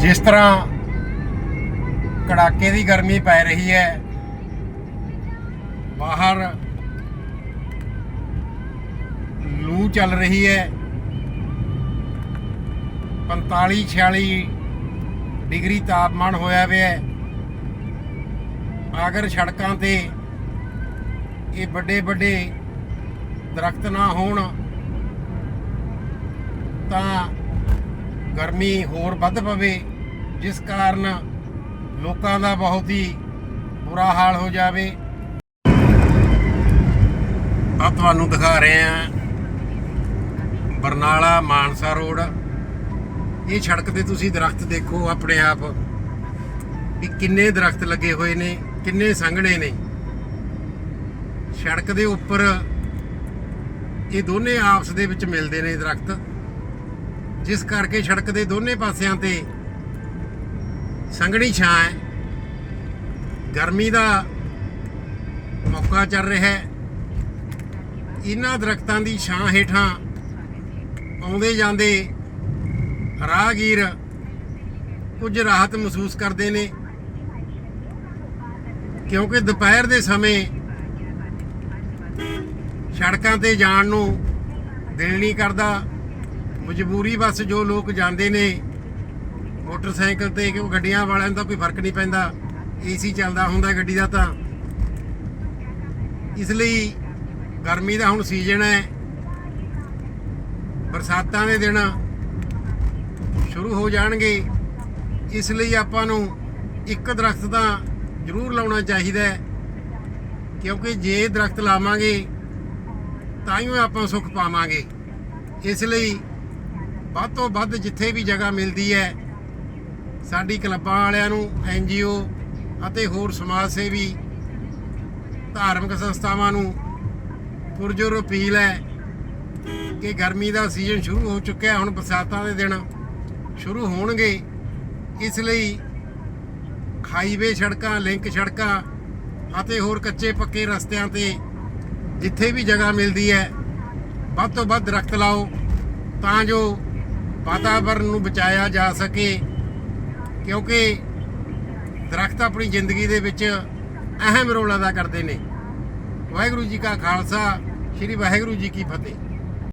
ਜਿਸ ਤਰ੍ਹਾਂ ਕੜਾਕੇ ਦੀ ਗਰਮੀ ਪੈ ਰਹੀ ਹੈ, ਬਾਹਰ ਲੂ ਚੱਲ ਰਹੀ ਹੈ 45 46 ਡਿਗਰੀ ਤਾਪਮਾਨ ਹੋਇਆ ਹੋਇਆ ਹੈ, ਅਗਰ ਸੜਕਾਂ ਤੇ ਇਹ ਵੱਡੇ ਵੱਡੇ ਦਰਖਤ ਨਾ ਹੋਣ, ਤਾਂ ਗਰਮੀ ਹੋਰ ਵੱਧ ਪਵੇ। ਜਿਸ ਕਾਰਨ ਲੋਕਾਂ ਦਾ ਬਹੁਤ ਹੀ ਬੁਰਾ ਹਾਲ ਹੋ ਜਾਵੇ। ਆ ਤੁਹਾਨੂੰ ਦਿਖਾ ਰਹੇ ਆ ਬਰਨਾਲਾ ਮਾਨਸਾ ਰੋਡ। ਇਹ ਸੜਕ ਤੇ ਤੁਸੀਂ ਦਰਖਤ ਦੇਖੋ, ਆਪਣੇ ਆਪ। ਵੀ ਕਿੰਨੇ ਦਰਖਤ ਲੱਗੇ ਹੋਏ ਨੇ, ਕਿੰਨੇ ਸੰਘਣੇ ਨੇ। ਸੜਕ ਦੇ ਉੱਪਰ ਇਹ ਦੋਨੇ ਆਪਸ ਦੇ ਵਿੱਚ ਮਿਲਦੇ ਨੇ ਦਰਖਤ। ਜਿਸ ਕਰਕੇ ਸੜਕ ਦੇ ਦੋਨੇ ਪਾਸਿਆਂ ਤੇ ਸੰਘਣੀ ਛਾਂ ਹੈ। ਗਰਮੀ ਦਾ ਮੌਕਾ ਚੱਲ ਰਿਹਾ ਹੈ। ਇਹਨਾਂ ਦਰਖਤਾਂ ਦੀ ਛਾਂ ਹੇਠਾਂ ਆਉਂਦੇ ਜਾਂਦੇ ਰਾਹਗੀਰ ਕੁਝ ਰਾਹਤ ਮਹਿਸੂਸ ਕਰਦੇ ਨੇ। ਕਿਉਂਕਿ ਦੁਪਹਿਰ ਦੇ ਸਮੇਂ ਸੜਕਾਂ ਤੇ ਜਾਣ ਨੂੰ ਦਿਲ ਨਹੀਂ ਕਰਦਾ। ਮਜਬੂਰੀ ਬਸ ਜੋ ਲੋਕ ਜਾਂਦੇ ਨੇ ਮੋਟਰਸਾਈਕਲ ਤੇ ਕਿਉਂ ਗੱਡੀਆਂ ਵਾਲਿਆਂ ਨੂੰ ਤਾਂ ਕੋਈ ਫ਼ਰਕ ਨਹੀਂ ਪੈਂਦਾ। ਏਸੀ ਚੱਲਦਾ ਹੁੰਦਾ ਗੱਡੀ ਦਾ ਤਾਂ। ਇਸ ਲਈ ਗਰਮੀ ਦਾ ਹੁਣ ਸੀਜ਼ਨ ਹੈ। ਬਰਸਾਤਾਂ ਦੇ ਦਿਨ ਸ਼ੁਰੂ ਹੋ ਜਾਣਗੇ। ਇਸ ਲਈ ਆਪਾਂ ਨੂੰ ਇੱਕ ਦਰਖਤ ਤਾਂ ਜ਼ਰੂਰ ਲਾਉਣਾ ਚਾਹੀਦਾ ਹੈ। ਕਿਉਂਕਿ ਜੇ ਦਰਖਤ ਲਾਵਾਂਗੇ, ਤਾਂ ਹੀ ਆਪਾਂ ਸੁੱਖ ਪਾਵਾਂਗੇ। ਇਸ ਲਈ ਵੱਧ ਤੋਂ ਵੱਧ ਜਿੱਥੇ ਵੀ ਜਗ੍ਹਾ ਮਿਲਦੀ ਹੈ ਸਾਡੀ ਕਲੱਬਾਂ ਵਾਲਿਆਂ ਨੂੰ ਐਨਜੀਓ ਅਤੇ ਹੋਰ ਸਮਾਜ ਸੇਵੀ, ਧਾਰਮਿਕ ਸੰਸਥਾਵਾਂ ਨੂੰ ਪੁਰਜੋਰ ਅਪੀਲ ਹੈ ਕਿ ਗਰਮੀ ਦਾ ਸੀਜ਼ਨ ਸ਼ੁਰੂ ਹੋ ਚੁੱਕਿਆ, ਹੁਣ ਬਰਸਾਤਾਂ ਦੇ ਦਿਨ ਸ਼ੁਰੂ ਹੋਣਗੇ। ਇਸ ਲਈ ਹਾਈਵੇ ਸੜਕਾਂ, ਲਿੰਕ ਸੜਕਾਂ ਅਤੇ ਹੋਰ ਕੱਚੇ ਪੱਕੇ ਰਸਤਿਆਂ ਤੇ ਜਿੱਥੇ ਵੀ ਜਗ੍ਹਾ ਮਿਲਦੀ ਹੈ, ਵੱਧ ਤੋਂ ਵੱਧ ਦਰਖਤ ਲਾਓ ਤਾਂ ਜੋ ਵਾਤਾਵਰਨ ਨੂੰ ਬਚਾਇਆ ਜਾ ਸਕੇ। ਕਿਉਂਕਿ ਦਰਖਤ ਆਪਣੀ ਜ਼ਿੰਦਗੀ ਦੇ ਵਿੱਚ ਅਹਿਮ ਰੋਲ ਅਦਾ ਕਰਦੇ ਨੇ। ਵਾਹਿਗੁਰੂ ਜੀ ਕਾ ਖਾਲਸਾ, ਸ੍ਰੀ ਵਾਹਿਗੁਰੂ ਜੀ ਕੀ ਫਤਿਹ।